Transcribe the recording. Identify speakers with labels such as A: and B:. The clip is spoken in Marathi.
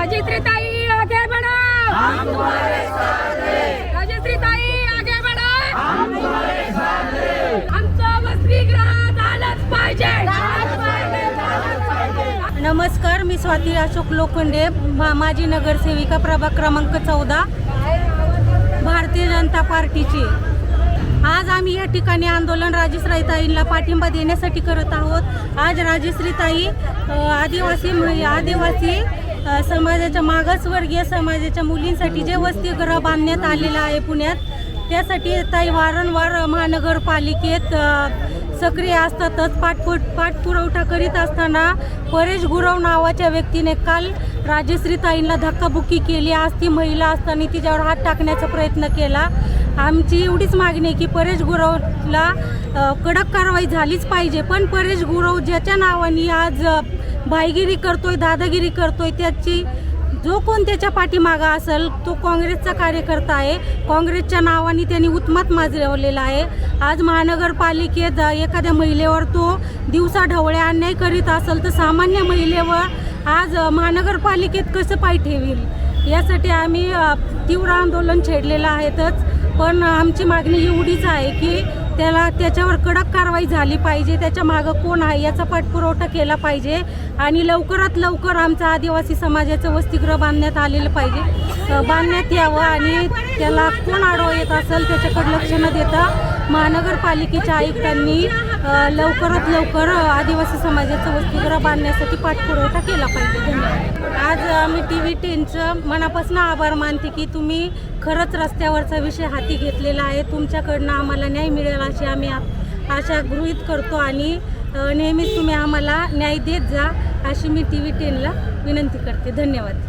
A: राजश्री ताई आगे बढ़ो। हम तुम्हारे साथ हैं राजश्री ताई आगे बढ़ो। हम तुम्हारे साथ हैं आमचं
B: नमस्कार मी स्वाती अशोक लोखंडे मा- माजी नगरसेविका प्रभाग क्रमांक चौदा भारतीय जनता पार्टीची. आज आम्ही या ठिकाणी आंदोलन राजेश्रीताईंना पाठिंबा देण्यासाठी करत आहोत. आज राजेश्रीताई ताई आदिवासी आदिवासी समाजाच्या मागासवर्गीय समाजाच्या मुलींसाठी जे वसतिगृह बांधण्यात आलेलं आहे पुण्यात त्यासाठी ताई वारंवार महानगरपालिकेत सक्रिय असतातच. पाठपुट पाठपुरवठा करीत असताना परेश गुरव नावाच्या व्यक्तीने काल राजश्रीताईंना धक्काबुक्की केली. आज ती महिला असताना तिच्यावर हात टाकण्याचा प्रयत्न केला. आमची एवढीच मागणी आहे की परेश गुरवला कडक कारवाई झालीच पाहिजे. पण परेश गुरव ज्याच्या नावाने आज भाईगिरी करतोय दादागिरी करतोय त्याची जो कोण त्याच्या पाठीमागा असेल तो काँग्रेसचा कार्यकर्ता आहे. काँग्रेसच्या नावाने त्यांनी उत्मात माजवलेला आहे. आज महानगरपालिकेत एखाद्या महिलेवर तो दिवसा ढवळ्या अन्याय करीत असेल तर सामान्य महिलेवर आज महानगरपालिकेत कसं पाय ठेवील? यासाठी आम्ही तीव्र आंदोलन छेडलेलं आहेतच. पण आमची मागणी एवढीच आहे की त्याला त्याच्यावर कडक कारवाई झाली पाहिजे त्याच्या मागं कोण आहे याचा पाठपुरवठा केला पाहिजे आणि लवकरात लवकर आमचं आदिवासी समाजाचं वसतिगृह बांधण्यात आलेलं पाहिजे. बांधण्यात यावं आणि त्याला कोण आडवं येत असेल त्याच्याकडे लक्ष न देता महानगरपालिकेच्या आयुक्तांनी लवकरात लवकर आदिवासी समाजाचं वसतिगृह बांधण्यासाठी पाठपुरवठा केला पाहिजे. धन्यवाद. आज आम्ही टी व्ही टेनचं मनापासून आभार मानते की तुम्ही खरंच रस्त्यावरचा विषय हाती घेतलेला आहे. तुमच्याकडनं आम्हाला न्याय मिळेल अशी आम्ही आशा गृहीत करतो आणि नेहमीच तुम्ही आम्हाला न्याय देत जा अशी मी टी व्ही टेनला विनंती करते. धन्यवाद.